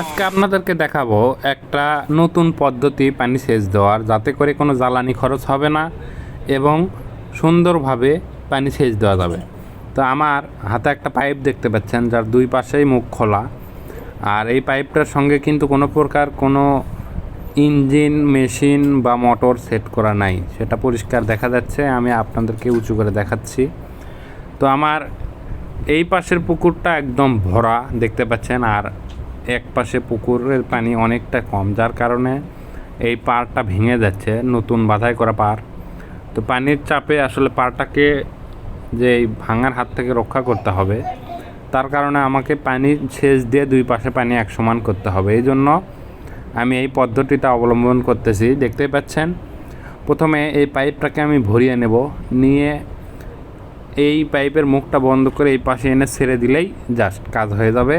আজকে আপনাদেরকে দেখাবো একটা নতুন পদ্ধতি পানি সেচ দেওয়ার, যাতে করে কোনো জ্বালানি খরচ হবে না এবং সুন্দরভাবে পানি সেচ দেওয়া যাবে। তো আমার হাতে একটা পাইপ দেখতে পাচ্ছেন, যার দুই পাশেই মুখ খোলা। আর এই পাইপটার সঙ্গে কিন্তু কোনো প্রকার কোনো ইঞ্জিন, মেশিন বা মোটর সেট করা নাই। সেটা পরিষ্কার দেখা যাচ্ছে, আমি আপনাদেরকে উঁচু করে দেখাচ্ছি। তো আমার এই পাশের পুকুরটা একদম ভরা দেখতে পাচ্ছেন, আর এক পাশে পুকুরের পানি অনেকটা কম, যার কারণে এই পাড়টা ভেঙে যাচ্ছে, নতুন বাধাই করা পাড়। তো পানির চাপে আসলে পাড়টাকে যে এই ভাঙার হাত থেকে রক্ষা করতে হবে, তার কারণে আমাকে পানি সেচ দিয়ে দুই পাশে পানি এক সমান করতে হবে। এই জন্য আমি এই পদ্ধতিটা অবলম্বন করতেছি। দেখতেই পাচ্ছেন, প্রথমে এই পাইপটাকে আমি ভরিয়ে নেব, নিয়ে এই পাইপের মুখটা বন্ধ করে এই পাশে এনে ছেড়ে দিলেই জাস্ট কাজ হয়ে যাবে।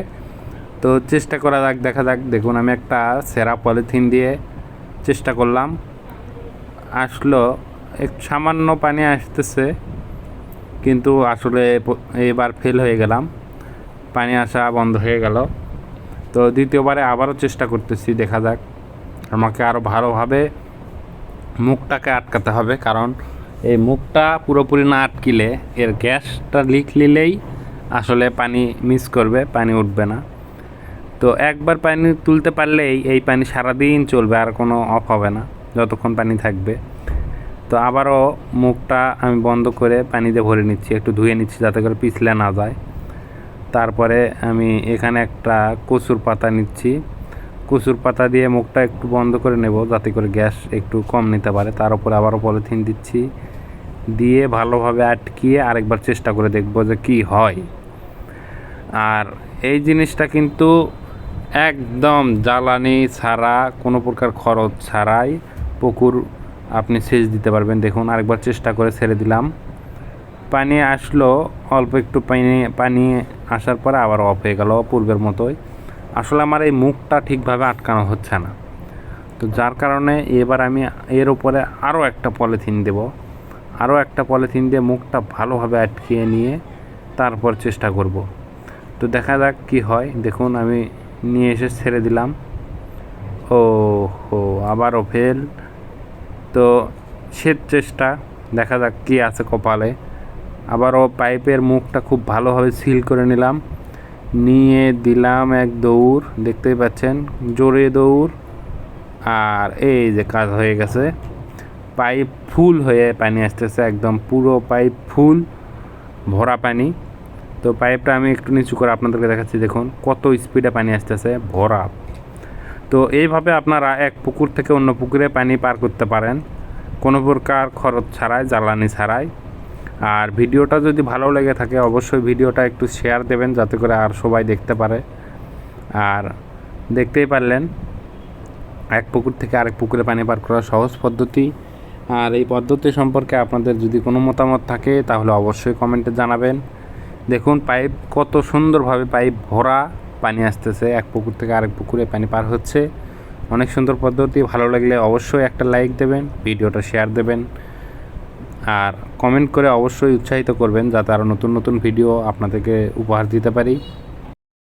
তো চেষ্টা করা যাক, দেখা যাক। দেখুন, আমি একটা সেরা পলিথিন দিয়ে চেষ্টা করলাম। আসলো, এক সামান্য পানি আসতেছে, কিন্তু আসলে এবার ফেল হয়ে গেলাম। পানি আসা বন্ধ হয়ে গেল। তো দ্বিতীয়বারে আবারও চেষ্টা করতেছি, দেখা যাক। আমাকে আরও ভালোভাবে মুখটাকে আটকাতে হবে, কারণ এই মুখটা পুরোপুরি না আটকিলে এর গ্যাসটা লিক নিলেই আসলে পানি মিস করবে, পানি উঠবে না। তো একবার পানি তুলতে পারলেই এই পানি সারাদিন চলবে, আর কোনো অফ হবে না, যতক্ষণ পানি থাকবে। তো আবারও মুখটা আমি বন্ধ করে পানিতে ভরে নিচ্ছি, একটু ধুয়ে নিচ্ছি যাতে করে পিছলে না যায়। তারপরে আমি এখানে একটা কচুর পাতা নিচ্ছি। কচুর পাতা দিয়ে মুখটা একটু বন্ধ করে নেব, যাতে করে গ্যাস একটু কম নিতে পারে। তার উপরে আবারও পলিথিন দিচ্ছি। দিয়ে ভালোভাবে আটকিয়ে আরেকবার চেষ্টা করে দেখব যে কি হয়। আর এই জিনিসটা কিন্তু একদম জ্বালানি ছাড়া, কোনো প্রকার খরচ ছাড়াই পুকুর আপনি সেচ দিতে পারবেন। দেখুন, আরেকবার চেষ্টা করে ছেড়ে দিলাম। পানি আসলো, অল্প একটু পানি পানি আসার পরে আবার অফ হয়ে গেল পূর্বের মতোই। আসলে আমার এই মুখটা ঠিকভাবে আটকানো হচ্ছে না। তো যার কারণে এবার আমি এর উপরে আরও একটা পলিথিন দেব। আরও একটা পলিথিন দিয়ে মুখটা ভালোভাবে আটকিয়ে নিয়ে তারপর চেষ্টা করব। তো দেখা যাক কি হয়। দেখুন, আমি নিয়ে এসে ছেড়ে দিলাম। ও হো আবারও ফেল তো শেষ চেষ্টা, দেখা যাক কি আছে কপালে। আবারও পাইপের মুখটা খুব ভালোভাবে সিল করে নিলাম। নিয়ে দিলাম এক দৌড়, দেখতেই পাচ্ছেন, জোরে দৌড়। আর এই যে কাজ হয়ে গেছে। পাইপ ফুল হয়ে পানি আসতেছে, একদম পুরো পাইপ ফুল, ভরা পানি। তো পাইপটা আমি একটু নিচু করে আপনাদেরকে দেখাচ্ছি, দেখুন। কত স্পিডে পানি আসতেছে, ভরা। তো এইভাবে আপনারা এক পুকুর থেকে অন্য পুকুরে পানি পার করতে পারেন। কোনো প্রকার খরচ ছাড়াই, জ্বালানি ছাড়াই। আর ভিডিওটা যদি ভালো লেগে থাকে, অবশ্যই ভিডিওটা একটু শেয়ার দেবেন, যাতে করে আর সবাই দেখতে পারে। আর দেখতেই পারলেন, এক পুকুর থেকে আরেক পুকুরে পানি পার করা সহজ পদ্ধতি। আর এই পদ্ধতি সম্পর্কে আপনাদের যদি কোনো মতামত থাকে, তাহলে অবশ্যই কমেন্টে জানাবেন। দেখুন, পাইপ কত সুন্দরভাবে পাইপ ভরা পানি আসতেছে। এক পুকুর থেকে আরেক পুকুরে পানি পার হচ্ছে। অনেক সুন্দর পদ্ধতি, ভালো লাগলে অবশ্যই একটা লাইক দেবেন, ভিডিওটা শেয়ার দেবেন। আর কমেন্ট করে অবশ্যই উৎসাহিত করবেন, যাতে আরও নতুন নতুন ভিডিও আপনাদেরকে উপহার দিতে পারি।